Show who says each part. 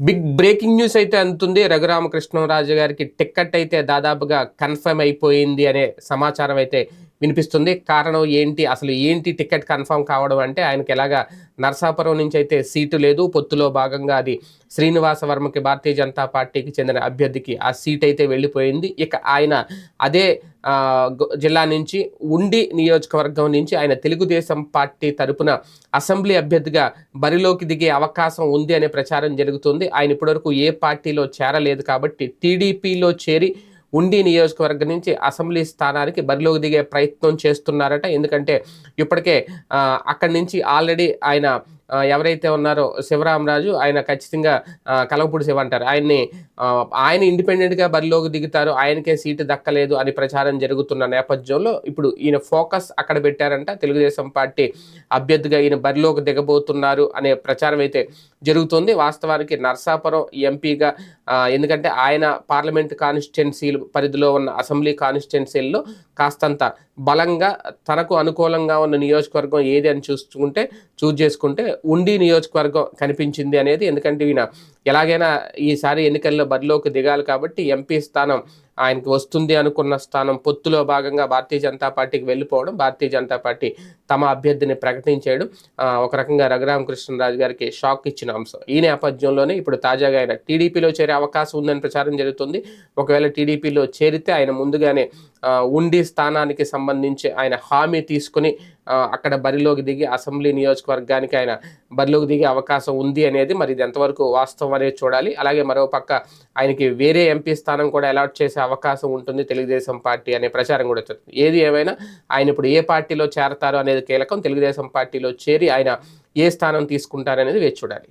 Speaker 1: Big breaking news అయితే అందుతుంది రఘురామకృష్ణరాజు గారికి టిక్కెట్ అయితే దాదాపుగా కన్ఫర్మ్ అయిపోయింది అనే సమాచారం అయితే వినిపిస్తుంది. కారణం ఏంటి? అసలు ఏంటి టికెట్ కన్ఫర్మ్ కావడం అంటే ఆయనకి ఎలాగా నర్సాపురం నుంచి అయితే సీటు లేదు. పొత్తులో భాగంగా అది శ్రీనివాస వర్మకి భారతీయ జనతా పార్టీకి చెందిన అభ్యర్థికి ఆ సీట్ అయితే వెళ్ళిపోయింది. ఇక ఆయన అదే జిల్లా నుంచి ఉండి నియోజకవర్గం నుంచి ఆయన తెలుగుదేశం పార్టీ తరపున అసెంబ్లీ అభ్యర్థిగా బరిలోకి దిగే అవకాశం ఉంది అనే ప్రచారం జరుగుతుంది. ఆయన ఇప్పటివరకు ఏ పార్టీలో చేరలేదు కాబట్టి టీడీపీలో చేరి ఉండి నియోజకవర్గం నుంచి అసెంబ్లీ స్థానానికి బరిలోకి దిగే ప్రయత్నం చేస్తున్నారట. ఎందుకంటే ఇప్పటికే అక్కడి నుంచి ఆల్రెడీ ఆయన ఎవరైతే ఉన్నారో శివరామరాజు ఆయన ఖచ్చితంగా కలవపూడి శివ అంటారు. ఆయన్ని ఆయన ఇండిపెండెంట్గా బరిలోకి దిగుతారు. ఆయనకే సీటు దక్కలేదు అని ప్రచారం జరుగుతున్న నేపథ్యంలో ఇప్పుడు ఈయన ఫోకస్ అక్కడ పెట్టారంట. తెలుగుదేశం పార్టీ అభ్యర్థిగా ఈయన బరిలోకి దిగబోతున్నారు అనే ప్రచారం అయితే జరుగుతుంది. వాస్తవానికి నర్సాపురం ఎంపీగా ఎందుకంటే ఆయన పార్లమెంట్ కాన్స్టిట్యున్సీలు పరిధిలో ఉన్న అసెంబ్లీ కాన్స్టిట్యున్సీల్లో కాస్తంత బలంగా తనకు అనుకూలంగా ఉన్న నియోజకవర్గం ఏది అని చూసుకుంటే చూజ్ చేసుకుంటే ఉండి నియోజకవర్గం కనిపించింది అనేది ఎందుకంటే ఈయన ఎలాగైనా ఈసారి ఎన్నికల్లో బరిలోకి దిగాలి కాబట్టి ఎంపీ స్థానం ఆయనకి వస్తుంది అనుకున్న స్థానం పొత్తులో భాగంగా భారతీయ జనతా పార్టీకి వెళ్ళిపోవడం భారతీయ జనతా పార్టీ తమ అభ్యర్థిని ప్రకటించేయడం ఒక రకంగా రఘురామకృష్ణరాజు గారికి షాక్ ఇచ్చిన అంశం. ఈ నేపథ్యంలోనే ఇప్పుడు తాజాగా ఆయన టీడీపీలో చేరే అవకాశం ఉందని ప్రచారం జరుగుతుంది. ఒకవేళ టీడీపీలో చేరితే ఆయన ముందుగానే ఉండి స్థానానికి సంబంధించి ఆయన హామీ తీసుకుని అక్కడ బరిలోకి దిగి అసెంబ్లీ నియోజకవర్గానికి ఆయన బరిలోకి దిగే అవకాశం ఉంది అనేది మరి ఇది ఎంతవరకు వాస్తవం అనేది చూడాలి. అలాగే మరో పక్క ఆయనకి వేరే ఎంపీ స్థానం కూడా అలాట్ చేసే అవకాశం ఉంటుంది తెలుగుదేశం పార్టీ అనే ప్రచారం కూడా జరుగుతుంది. ఏది ఏమైనా ఆయన ఇప్పుడు ఏ పార్టీలో చేరతారో అనేది కీలకం తెలుగుదేశం పార్టీలో చేరి ఆయన ఏ స్థానం తీసుకుంటారనేది వేచి చూడాలి.